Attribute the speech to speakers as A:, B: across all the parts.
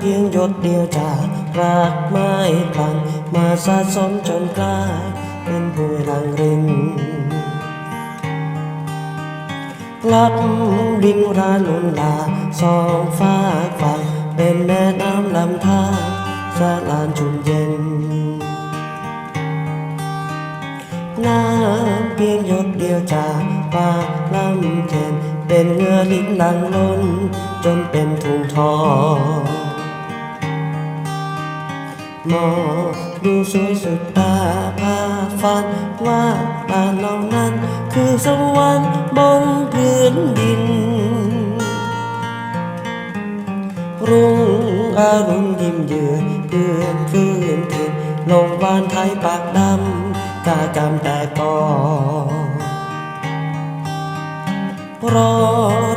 A: พียงหยดเดียวจากรักไม่พลังมาสะสมจนกลายเป็นบุยรังรินกลับดินราลุนลาสองฟ้าฝั่งเป็นแม่น้ำลำธารสะลานจุนเย็น น้ำเพียงหยดเดียวจากปากลำเค็นเป็นเงือลิ้นหลังล้นจนเป็นถุงทอง มองดูสวยสุดตาพาฝันว่าบ้านเรานั้น คือสวรรค์บนพื้นดิน รุ่งอรุณยิ้มเยือนเพื่อนคืนถิ่นลงวานไทยปากดำกากรรมแต่ก่อนรอ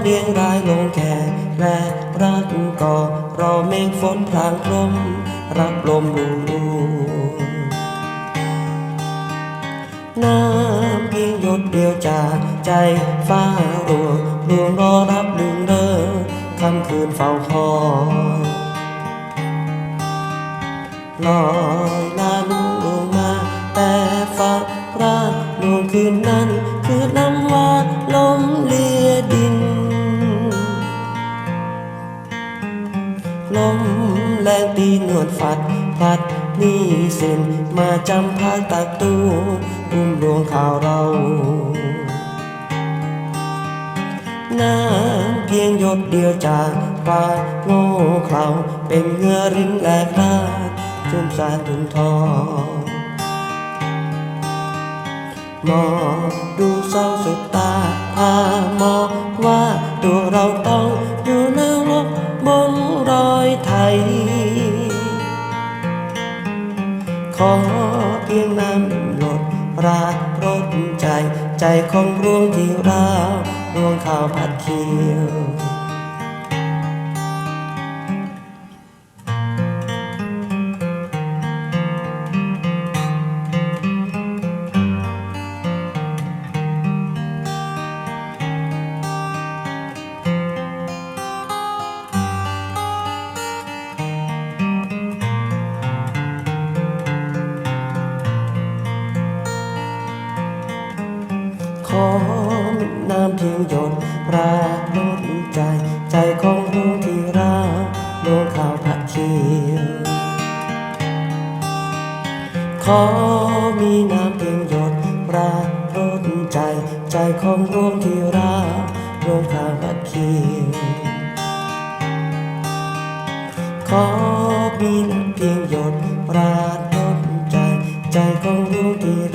A: เรียงรายลงแขก และรักก่อรอเมฆฝนพรางพรมรับลมลูลูน้ำเพียงหยดเดียวจากใจฟ้ารวงรวงรอรับดึงเดินคำคืนเฝ้าคอยลอ ดฝัดพัดหนี่สินมาจำพาตักตู้อุ้มดวงข่าวเราน้ำเพียงหยดเดียวจากปากโง่เขลาเป็นเหงือรินแหลกลาดจุ่มสาตุนทองมองดูเศร้าสุดตาพามองว่าตัวเราต้องอยู่ในรกบนรอยไทย ขอเพียงน้ำหลดรากรดใจ ใจของรวงที่ราวรวงข้าวผัดเคียว ขอน้ำเพียงหยดปราดล้นใจ ใจของรู้ที่รักดวงข่าวผัดเขียวขอมีน้ำเพียงหยดปราดล้นใจ ใจของดวงที่รักดวงข่าวผัดเขียวขอมีน้ำเพียงหยดปราดล้นใจ ใจของดวงที่